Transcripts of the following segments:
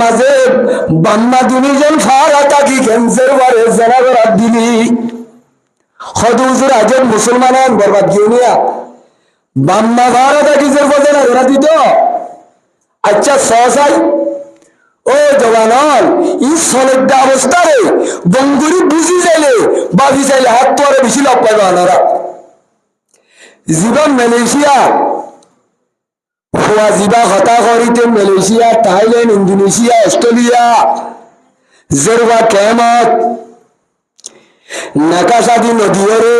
মাঝে যেন ফারা তাকি ক্যান্সার বারে হয়তো হুজুর আজ মুসলমান বরবাদ গিয়ে বাম্মা ফারা তাকি জানা করা দিত। আচ্ছা সহসাই। ও জওয়ানল ই সলেদ্দা অবস্থারে বঙ্গুরি বুঝি যাইলে, বাজি চাইলে হাত তোয়ারে বেশি লাভ পাইবা জীবন মালয়েশিয়া হওয়া জিবা হতা করিতে মালয়েশিয়া থাইল্যান্ড ইন্দোনেশিয়া অস্ট্রেলিয়া জেরবা কেমত নাকাশাদি নদীরে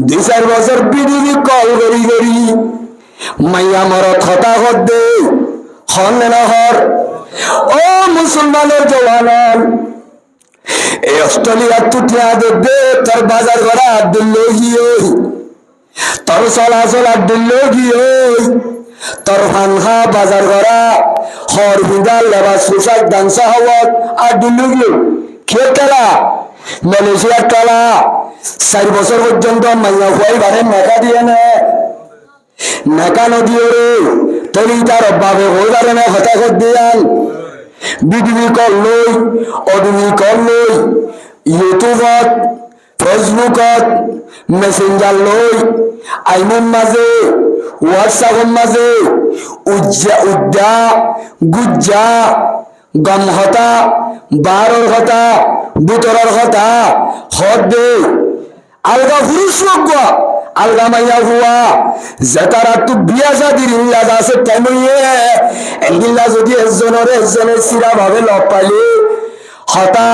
দুই চার বছর বিডিবি কল করি করি মাইয়া মরত হতা হত দে হন নহর ও মুসলমানের জওয়ানন এই অস্ট্রেলিয়ার তুটিয়া দেখবে তোর বাজার করা দিল্লি গিয়ে তোর চলাচল আর দিল্লি গিয়ে তোর ফানহা বাজার করা, হর হুদার লেবাস, পোশাক, ডান্সা হওয়ার আর দিল্লি গিয়ে খেয়ে খেলা মালয়েশিয়ার খেলা, চার বছর পর্যন্ত মাইয়া খুয়াই বারে মেকা দিয়ে নে। নেকা নদীও রে তলি তার অভাবে হয়ে পারে না হতাশত দিয়ান। বিডিবি কল লই অডিবি কল লই ইউটিউবত ফেসবুকত মেসেঞ্জার লই আইমন মাঝে হোয়াটসঅ্যাপের মাঝে উজ্জা, উদ্যা, গুজ্জা গম হতা বারর হতা, বুতরর হতা হদ দে আলগা পুরুষ লোক আলগা মাইয়া হুয়া। জেতারা তু বিয়া শাদির ইল্লাজ আছে তেমনিয়ে। এলিল্লা যদি এজনের এজনের সিরা ভাবে পাইলে, হতা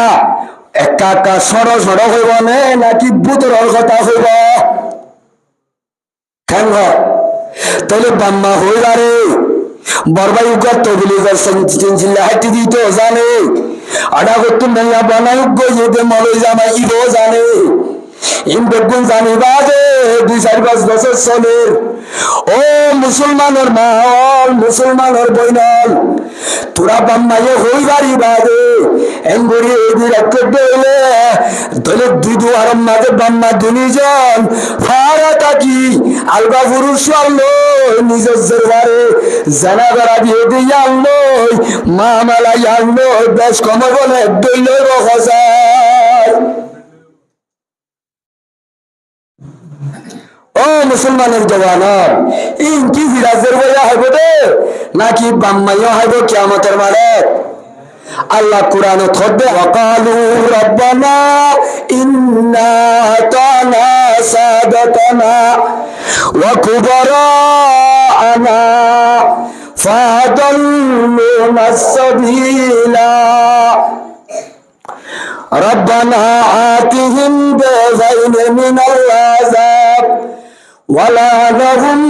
একা একা সর সর হইব নে, নাকি বুতরর কথা হইব? কেন তাহলে বাম্মা হইবারে বরবাই উগার তবিলি করছেন হাটি দিত, জানে। আডা করতো মেয়া বানাই উগ্গ যেতে মলে জামাই ইবো জানে। ইন বেগুন জানি বাজে দুই চার পাঁচ বছর চলে। ও মুসলমানের মাল, মুসলমানের বইনল তোরা বাম্মাইয়ে হই বাড়ি বাজে এঙ্গুরি এদির দুই দুয়ারের মাঝে বাম্মা দুনিজন ফারা তাকি আলবা পুরুষ আল্লো নিজের জেরবারে জানা বেড়া দিয়ে দিয়ে আনলো, মা মেলা আনলো, বেশ কমে বলে মুসলমানের জওয়ানর ইন কি বিরাজের বইয়া হইব দে নাকি বাম্মাইও হইব কিয়ামতের মারে আল্লাহ কোরআন থবে ওয়াকালু রব্বানা ইন্না তানা সাদাতানা ওয়া কুবারানা ফাদাল্লুনা সাবিলা ربنا آتهم بغين من العذاب ولا لهم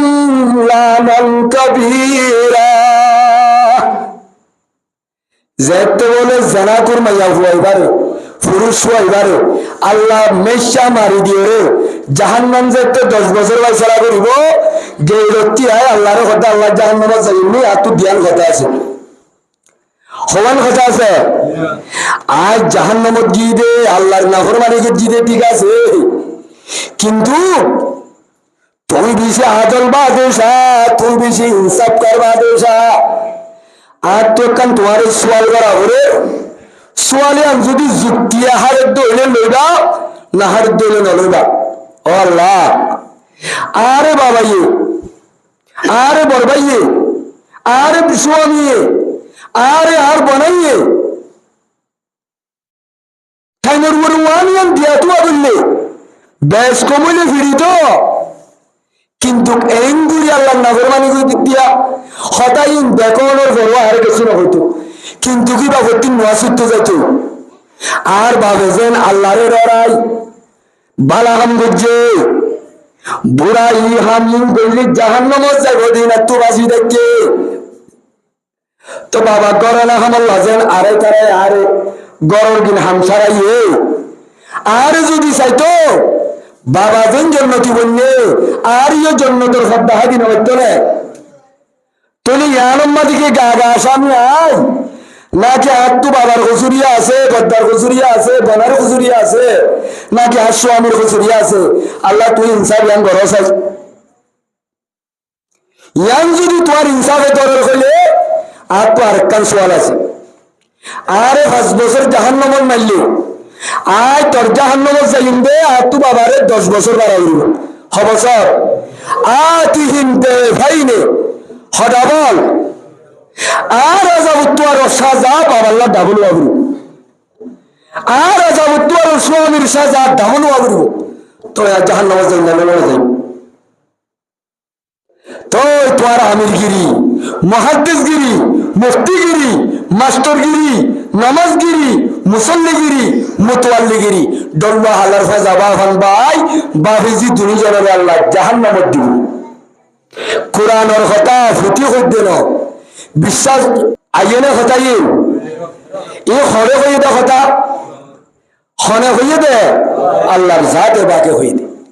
لانا كبيرا যেতে বলে জানা কর মাইয়া হুয়াইবারে পুরুষ হুয়াইবারে আল্লাহ মেশা মারি দিয়ে রে জাহান্নাম যেতে দশ বছর বাইসারা করিব গেরত্তি হয় আল্লাহর কথা আল্লাহ জাহান্নামা যাইনি আর তো ধ্যান কথা আছে সমান কথা আছে আজ জাহান নামত গিয়ে দে আল্লাহর নাফর মালিকের জিদে ঠিক আছে কিন্তু তুমি বেশি আদল বা দোষা তুমি বেশি ইনসাফ করবা দোষা আর তো কান তোমার সোয়াল করা হলে, সোয়ালে আমি যদি যুক্তি হারের দইলে লইবা না হারের দইলে না লইবা। ও আল্লাহ। আরে বাবাইয়ে আরে বরবাইয়ে আরে স্বামীয়ে আরে আর বানাইয়ে ঠাইনের উপরে ওয়ানিয়ান দিয়া তো বললে, বেশ কমলে ফিরি তো কিন্তু এঙ্গুরি আল্লাহ দিক দিয়া, হতাইন বেকনের বড় আর কিছু না হইতো কিন্তু কি বা ভর্তি নোয়াসিতে যাইতো? আর ভাবে যেন আল্লাহরে লড়াই বালাহাম গজ্জে বুড়াই হামিম গল্লি জাহান্নামত যাইব দিন একটু বাজি দেখে তো বাবা গরনা হামল লাজেন আরে তারে আরে গরর দিন হামসারাইয়ে আরে যদি চাইতো বাবা যেন জন্নতি বললে আর ইয়ে জন্নতর শব্দ হাদিন হইতো না তুলি। ইয়ানম্মা দিকে গা গা সামনে আয়। নাকি আর তো বাবার খুচুরিয়া আছে, গদ্দার খুচুরিয়া আছে, বনার খুচুরিয়া আছে, নাকি আর স্বামীর খুচুরিয়া আছে? আল্লাহ, তুই ইনসাফ ইয়ান গরস ইয়ান যদি তোমার ইনসাফে দরের হইলে আর তো আরেকখান সোয়াল আছে। আরে পাঁচ বছর জাহান নম্বর মারলে। আয় তোর জাহান নম্বর যাইম দে আর তু বাবারে দশ বছর বাড়াই হব আ তুই হিনতে ভাইনে হদা বল। আর রাজাবুত্তু আর সাজা বাবাল্লা ডাবল বাবরু আর রাজাবুত্তু আর স্বামীর সাজা ডাবল তো যাই না নামাজ যাই তো তোমার আমিরগিরি, মহাদ্দেশগিরি, মুফতিগিরি, মাস্টরগিরি, নামাজগিরি মুসল্লিগিরি, মতোয়াল্লিগিরি ডল্লা হালার ফাজা হন বাই বাহিজি দুনি জনের আল্লাহ জাহান্নামত দিব। কোরআনের কথা ফুটি করতে ন বিশ্বাস আইনে কথা এ এই হরে হয়ে দে কথা। হনে হয়ে দে। আল্লাহর জাতে বাকে হয়ে দে।